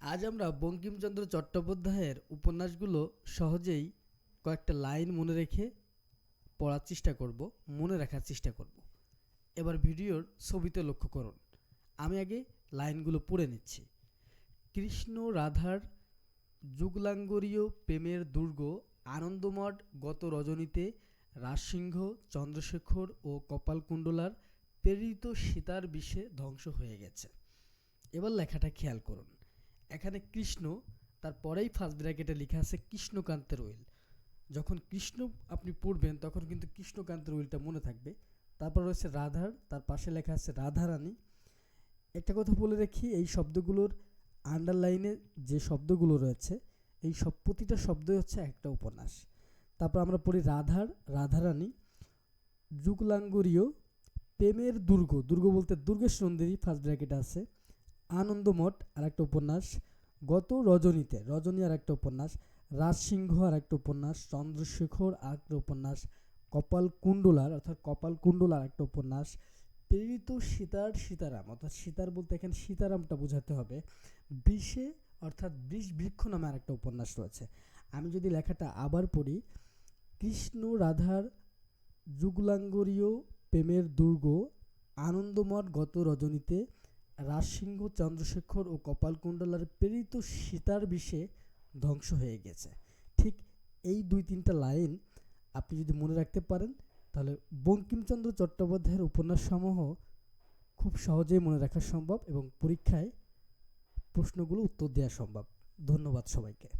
আজ আমরা বঙ্কিমচন্দ্র চট্টোপাধ্যায়ের উপন্যাসগুলো সহজেই কয়েকটা লাইন মনে রেখে পড়ার চেষ্টা করব, মনে রাখার চেষ্টা করব। এবার ভিডিওর ছবিতে লক্ষ্য করুন। আমি আগে লাইনগুলো পড়ে নিচ্ছি। কৃষ্ণ রাধার যুগলাঙ্গরীয় প্রেমের দুর্গ আনন্দমঠ গত রজনীতে রাজসিংহ, চন্দ্রশেখর ও কপালকুণ্ডলার প্রেরিত সীতার বিষে ধ্বংস হয়ে গেছে। এবার লেখাটা খেয়াল করুন। এখানে কৃষ্ণ তারপরেই ফার্স্ট ব্র্যাকেটে লেখা আছে কৃষ্ণকান্তের উইল যখন কৃষ্ণ আপনি পড়বেন, তখন কিন্তু কৃষ্ণকান্তের উইলটা মনে থাকবে। তারপর রয়েছে রাধার, তার পাশে লেখা আছে রাধারানী। একটা কথা বলে রাখি, এই শব্দগুলোর আন্ডারলাইনে যে শব্দগুলো রয়েছে, এই সব প্রতিটা শব্দই হচ্ছে একটা উপন্যাস। তারপর আমরা পড়ি রাধার, রাধারানী। যুগলাঙ্গরীয়, প্রেমের দুর্গ। দুর্গ বলতে দুর্গেশ নন্দিনী ফার্স্ট ব্র্যাকেট আছে। আনন্দমঠ আর একটা উপন্যাস, গত রজনীতে, রজনী আর একটা উপন্যাস, রাজসিংহ আর একটা উপন্যাস, চন্দ্রশেখর আর একটা উপন্যাস কপাল কুণ্ডলার অর্থাৎ কপাল কুণ্ডলার একটা উপন্যাস, প্রেরিত সীতার সীতারাম, অর্থাৎ সীতার বলতে এখানে সীতারামটা বোঝাতে হবে, বিষে অর্থাৎ বৃষ বৃক্ষ নামে আর একটা উপন্যাস রয়েছে। আমি যদি লেখাটা আবার পড়ি, কৃষ্ণ রাধার যুগলাঙ্গরীয় প্রেমের দুর্গ, আনন্দমঠ গত রজনীতে রাজসিংহ, চন্দ্রশেখর ও কপালকুণ্ডলার প্রেরিত সীতার বিষে ধ্বংস হয়ে গেছে। ঠিক এই দুই তিনটা লাইন আপনি যদি মনে রাখতে পারেন, তাহলে বঙ্কিমচন্দ্র চট্টোপাধ্যায়ের উপন্যাসসমূহ খুব সহজেই মনে রাখা সম্ভব এবং পরীক্ষায় প্রশ্নগুলো উত্তর দেওয়া সম্ভব। ধন্যবাদ সবাইকে।